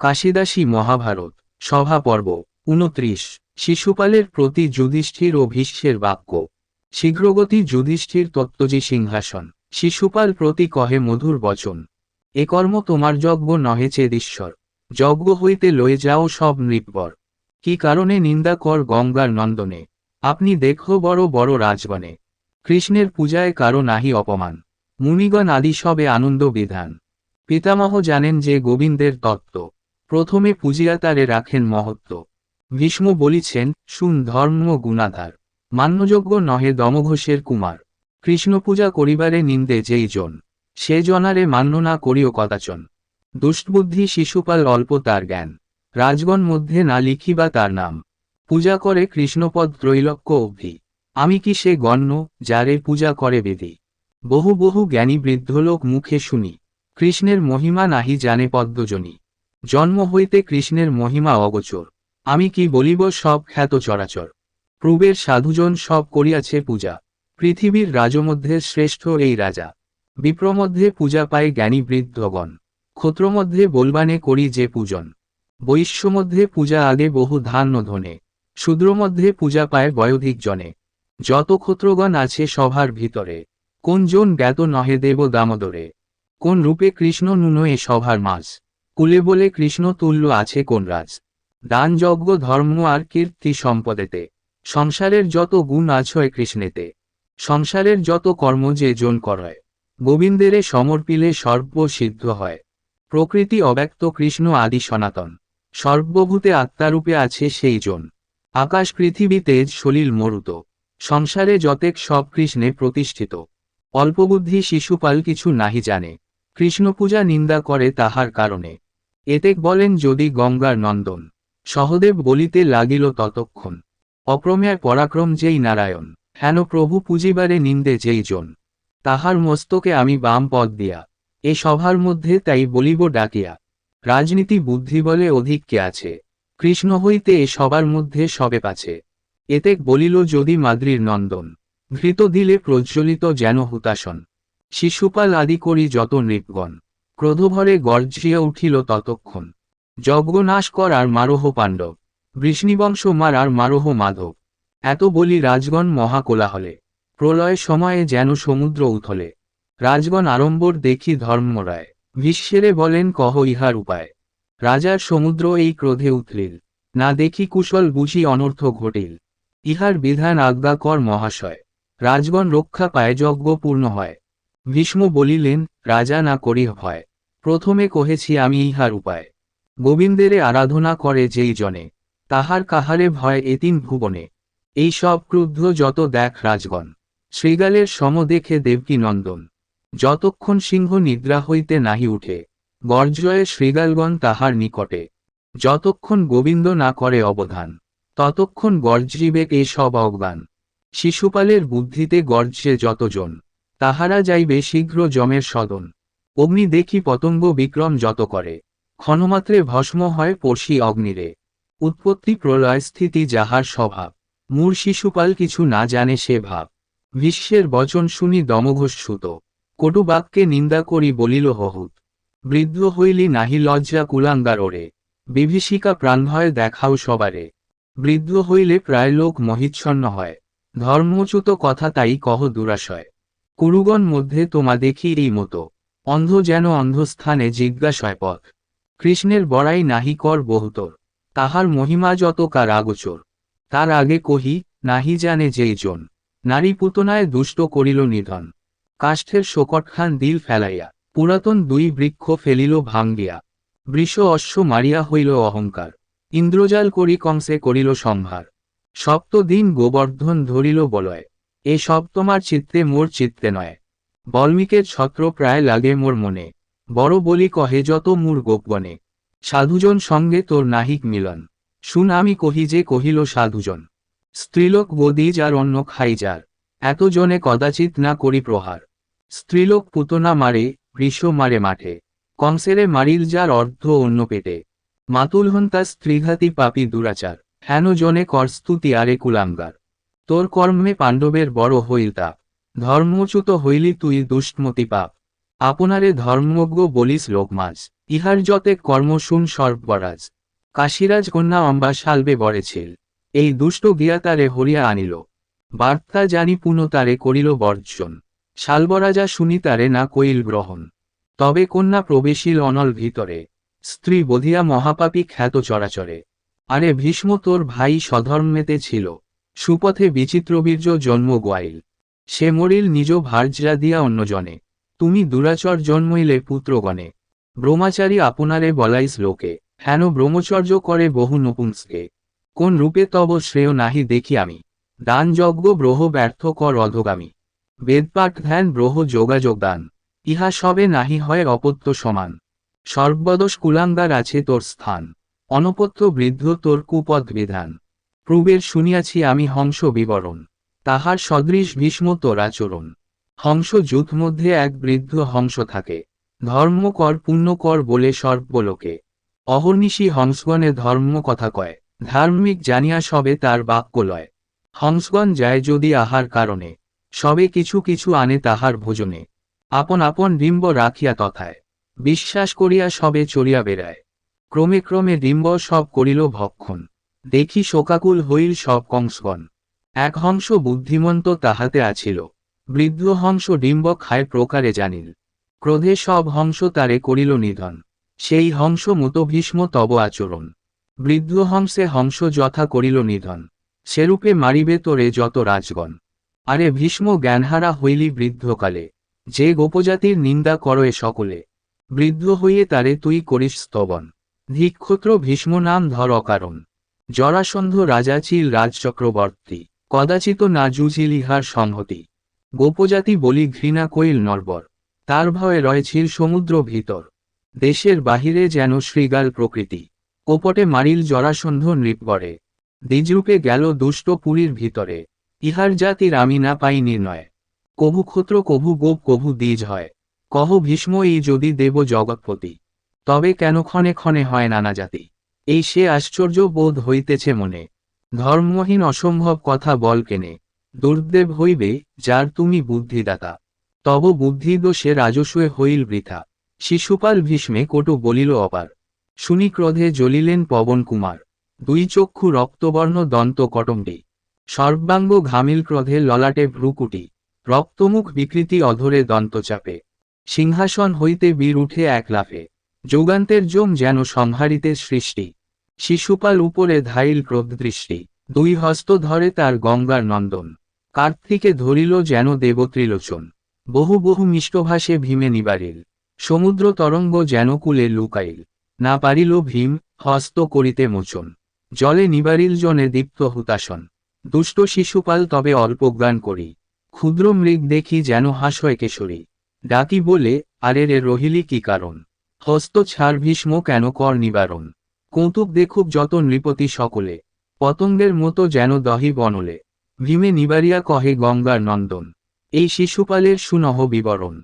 কাশিদাসী মহাভারত, সভা পর্ব, উনত্রিশ, শিশুপালের প্রতি যুধিষ্ঠির ও ভীষ্মের বাক্য। শীঘ্রগতি যুধিষ্ঠির তত্ত্বজি সিংহাসন, শিশুপাল প্রতি কহে মধুর বচন। এ কর্ম তোমার যজ্ঞ নহে চেদীশ্বর, যজ্ঞ হইতে লয়ে যাও সব নৃপবর। কি কারণে নিন্দা কর গঙ্গার নন্দনে? আপনি দেখো বড় বড় রাজবনে। কৃষ্ণের পূজায় কারও নাহি অপমান। মুনিগণ আদি সবে আনন্দ বিধান। পিতামহ জানেন যে গোবিন্দের তত্ত্ব। প্রথমে পূজিয়া তারে রাখেন মহত্ব। ভীষ্ম বলিছেন, শুন ধর্ম গুণাধার। মান্যযোগ্য নহে দমঘোষের কুমার। কৃষ্ণ পূজা করিবারে নিন্দে যেই জন। সে জনারে মান্য না করিও কদাচন। দুষ্টবুদ্ধি শিশুপাল অল্প তার জ্ঞান। রাজগণ মধ্যে না লিখিবা তার নাম। পূজা করে কৃষ্ণপদ ত্রৈলক্য অভি আমি কি সে গণ্য, যারে পূজা করে বেদি? বহু বহু জ্ঞানী বৃদ্ধলোক মুখে শুনি। কৃষ্ণের মহিমা নাহি জানে পদ্মজনী। জন্ম হইতে কৃষ্ণের মহিমা অগোচর। আমি কি বলিব সব খ্যাত চরাচর। পূর্বের সাধুজন সব করিয়াছে পূজা। পৃথিবীর রাজমধ্যে শ্রেষ্ঠ এই রাজা। বিপ্রমধ্যে পূজা পায় জ্ঞানী বৃদ্ধগণ। ক্ষত্রমধ্যে বলবানে করি যে পূজন। বৈশ্যমধ্যে পূজা আগে বহু ধান্য ধনে। শূদ্রমধ্যে পূজা পায় বয়োধিক জনে যত ক্ষত্রগণ আছে সভার ভিতরে। কোন জন জ্ঞাত নহে দেব দামোদরে। কোন রূপে কৃষ্ণ নুন এ সভার মাঝ। কুলে বলে কৃষ্ণ তুল্য আছে কোন রাজ? দান যজ্ঞ, ধর্ম আর কীর্তি সম্পদেতে। সংসারের যত গুণ আছয় কৃষ্ণেতে। সংসারের যত কর্ম যে জন করয়। গোবিন্দেরে সমর্পিলে সর্ব সিদ্ধ হয়। প্রকৃতি অব্যক্ত কৃষ্ণ আদি সনাতন। সর্বভূতে আত্মারূপে আছে সেই জন আকাশ, পৃথিবী, তেজ, সলিল, মরুত। সংসারে যতেক সব কৃষ্ণে প্রতিষ্ঠিত। অল্পবুদ্ধি শিশুপাল কিছু নাহি জানে। কৃষ্ণ পূজা নিন্দা করে তাহার কারণে। এতেক বলেন যদি গঙ্গার নন্দন, সহদেব বলিতে লাগিল ততক্ষণ। অপ্রমেয় পরাক্রম যেই নারায়ণ, হেন প্রভু পুঁজিবারে নিন্দে যেই জন। তাহার মস্তকে আমি বাম পদ দিয়া, এ সভার মধ্যে তাই বলিব ডাকিয়া, রাজনীতি বুদ্ধি বলে অধিক কে আছে, কৃষ্ণ হইতে এ সবার মধ্যে সবে পাছে। এতেক বলিল যদি মাদ্রির নন্দন ঘৃত দিলে প্রজ্বলিত যেন হুতাসন শিশুপাল আদি করি যত নৃপগণ ক্রোধভরে গর্জিয়া উঠিল ততক্ষণ। যজ্ঞনাশ কর আর মারোহ পাণ্ডব, বৃষ্ণিবংশ মার আর মারোহ মাধব। এত বলি রাজগণ মহাকোলাহলে, প্রলয় সময়ে যেন সমুদ্র উথলে। রাজগণ আড়ম্বর দেখি ধর্মরায় বিশ্বেরে বলেন কহ ইহার উপায়। রাজার সমুদ্র এই ক্রোধে উথলিল, না দেখি কুশল বুঝি অনর্থ ঘটিল। ইহার বিধান আজ্ঞা কর মহাশয়, রাজগণ রক্ষা পায় যজ্ঞ পূর্ণ হয়। ভীষ্ম বলিলেন, রাজা না করি ভয়। প্রথমে কহেছি আমি ইহার উপায়। গোবিন্দেরে আরাধনা করে যেই জনে, তাহার কাহারে ভয় এতিন ভুবনে। এই সব ক্রুদ্ধ যত দেখ রাজগণ, শ্রীগালের সম দেখে দেবকী নন্দন। যতক্ষণ সিংহ নিদ্রা হইতে নাহি উঠে গর্জয়ে শ্রীগালগণ তাহার নিকটে। যতক্ষণ গোবিন্দ না করে অবধান, ততক্ষণ গর্জিবেক এই সব অজ্ঞান। শিশুপালের বুদ্ধিতে গর্জে যতজন, তাহারা যাইবে শীঘ্র জমের সদন। অগ্নি দেখি পতঙ্গ বিক্রম যত করে। ক্ষণমাত্রে ভস্ম হয় পড়শি অগ্নিরে। উৎপত্তি প্রলয় স্থিতি যাহার স্বভাব। মূর শিশুপাল কিছু না জানে সে ভাব। বিশ্বের বচন শুনি দমঘোষ সুত কটু বাক্যে নিন্দা করি বলিল হহুত। বৃদ্ধ হইলি নাহি লজ্জা কুলাঙ্গার ওরে বিভীষিকা প্রাণভয় দেখাও সবারে। বৃদ্ধ হইলে প্রায় লোক মহিচ্ছন্ন হয়। ধর্মচ্যুত কথা তাই কহ দুরাশয়। কুরুগণ মধ্যে তোমা দেখি এই মতো। অন্ধ যেন অন্ধস্থানে জিজ্ঞাসয় পথ। কৃষ্ণের বড়াই নাহি কর বহুতর, তাহার মহিমা যত কার আগোচর। তার আগে কহি, নাহি জানে যেই জন, নারী পুতনায় দুষ্ট করিল নিধন। কাষ্ঠের শোকটখান দিল ফেলাইয়া, পুরাতন দুই বৃক্ষ ফেলিল ভাঙ্গিয়া। বৃষ অশ্ব মারিয়া হইল অহংকার, ইন্দ্রজাল করি কংসে করিল সম্ভার। সপ্ত দিন গোবর্ধন ধরিল বলয়, এ সব তোমার চিত্তে মোর চিত্তে নয়। বল্মিকের ছত্র প্রায় লাগে মোর মনে। বড় বলি কহে, যত মূর গোপবনে, সাধুজন সঙ্গে তোর নাহিক মিলন। শুন আমি কহি যে কহিল সাধুজন, স্ত্রীলোক বদিজ আর অন্য খাই যার এত জনে কদাচিৎ না করি প্রহার। স্ত্রীলোক পুতনা মারে বৃষ মারে মাঠে, কংসেরে মারিল যার অর্ধ অন্য পেটে। মাতুল হন তা স্ত্রীঘাতী পাপি দুরাচার হেন জনে করস্তুতি আরে কুলাঙ্গার। তোর কর্মে পাণ্ডবের বড় হইল তাপ ধর্মচ্যুত হইলি তুই দুষ্টমতি পাপ। আপনারে ধর্মজ্ঞ বলিস লোকমাজ, ইহার যতে কর্ম শুন সর্বরাজ। কাশিরাজ কন্যা অম্বা সালবে বরেছিল এই দুষ্ট গিয়া তারে হরিয়া আনিল। বার্তা জানি পুনঃ তারে করিল বর্জন, শালবরাজা শুনি তারে না কইল গ্রহণ। তবে কন্যা প্রবেশিল অনল ভিতরে, স্ত্রী বধিয়া মহাপাপী খ্যাত চরাচরে। আরে ভীষ্ম তোর ভাই স্বধর্মেতে ছিল, সুপথে বিচিত্রবীর্য জন্ম গোয়াইল। সে মরিল নিজ ভার্যা দিয়া অন্যজনে। তুমি দুরাচর জন্মইলে পুত্রগণে। ব্রহ্মাচারী আপনারে বলাইস লোকে। হেন ব্রহ্মচর্য করে বহু নপুংসকে। কোন রূপে তব শ্রেয় নাহি দেখি আমি। দান যজ্ঞ ব্রহ ব্যর্থ কর অধগামী। বেদপাঠ ধ্যান ব্রহ যোগাযোগ দান। ইহা সবে নাহি হয় অপত্য সমান। সর্বদোষ কুলাঙ্গার আছে তোর স্থান। অনপত্য বৃদ্ধ তোর কুপদ বিধান। পূর্বের শুনিয়াছি আমি হংস বিবরণ। তাহার সদৃশ ভীষ্ম তোর আচরণ হংস যুথ মধ্যে এক বৃদ্ধ হংস থাকে। ধর্ম কর পুণ্য বলে সর্বলোকে অহর্নিশি হংসগণে ধর্ম কথা কয়। ধার্মিক জানিয়া সবে তার বাক্য লয়। হংসগণ যায় যদি আহার কারণে। সবে কিছু কিছু আনে তাহার ভোজনে। আপন আপন ডিম্ব রাখিয়া তথায়। বিশ্বাস করিয়া সবে চড়িয়া বেড়ায়। ক্রমে ক্রমে ডিম্ব সব করিল ভক্ষণ। দেখি শোকাকুল হইল সব কংসগণ। এক হংস বুদ্ধিমন্ত তাহাতে আছিল। বৃদ্ধ হংস ডিম্ব খায় প্রকারে জানিল। ক্রোধে সব হংস তারে করিল নিধন। সেই হংস মত ভীষ্ম তব আচরণ। বৃদ্ধ হংসে হংস যথা করিল নিধন। সেরূপে মারিবে তোরে যত রাজগণ। আরে ভীষ্ম জ্ঞানহারা হইলি বৃদ্ধকালে। যে গোপজাতির নিন্দা করয়ে সকলে। বৃদ্ধ হইয়ে তারে তুই করিস স্তবন। ধিক্ষত্র ভীষ্ম নাম ধর অকারণ। জরাসন্ধ রাজা ছিল রাজচক্রবর্তী। কদাচিত না জুঝিল ইহার সংহতি গোপজাতি বলি ঘৃণা কইল নরবর। তার ভয়ে রয়েছিল সমুদ্র ভিতর। দেশের বাহিরে যেন শ্রীগাল প্রকৃতি। কোপটে মারিল জরাসন্ধ নৃপগড়ে। দ্বিজরূপে গেল দুষ্ট পুরীর ভিতরে। ইহার জাতির আমি না পাই নির্ণয়। কভু ক্ষত্র কভু গোপ, কভু দ্বিজ হয়। কহ ভীষ্ম এই যদি দেব জগৎপতি। তবে কেন ক্ষণে ক্ষণে হয় নানা জাতি। এই সে আশ্চর্য বোধ হইতেছে মনে। ধর্মহীন অসম্ভব কথা বল কেনে। দুর্দেব হইবে, যার তুমি বুদ্ধিদাতা। তব বুদ্ধি দোষে রাজস্বে হইল বৃথা। শিশুপাল ভীষ্মে কটু বলিল অপার। শুনি ক্রোধে জ্বলিলেন পবন কুমার দুই চক্ষু রক্তবর্ণ দন্ত কটম্বি। সর্বাঙ্গ ঘামিল ক্রোধে ললাটে ভ্রুকুটি। রক্তমুখ বিকৃতি অধরে দন্তচাপে সিংহাসন হইতে বীর উঠে এক লাফে। যুগান্তের জম যেন সংহারিতে সৃষ্টি। শিশুপাল উপরে ধাইল ক্রোধদৃষ্টি দুই হস্ত ধরে তার গঙ্গার নন্দন। কার্তিকে ধরিল যেন দেবত্রিলোচন। বহু বহু মিষ্টভাষে ভীমে নিবারিল। সমুদ্র তরঙ্গ যেন কুলে লুকাইল। না পারিল ভীম হস্ত করিতে মোচন। জলে নিবারিল জনে দীপ্ত হুতাসন দুষ্ট শিশুপাল তবে অল্প জ্ঞান করি। ক্ষুদ্র মৃগ দেখি যেন হাসয় কেশরী। ডাকি বলে, আরে রে, রহিলি কি কারণ? হস্ত ছাড় ভীষ্ম কেন কর নিবারণ? কৌতুক দেখুক যত নৃপতি সকলে, পতঙ্গের মতো যেন দহি বনলে। ভীমে নিবারিয়া কহে গঙ্গার নন্দন, এই শিশুপালের সুনহ বিবরণ।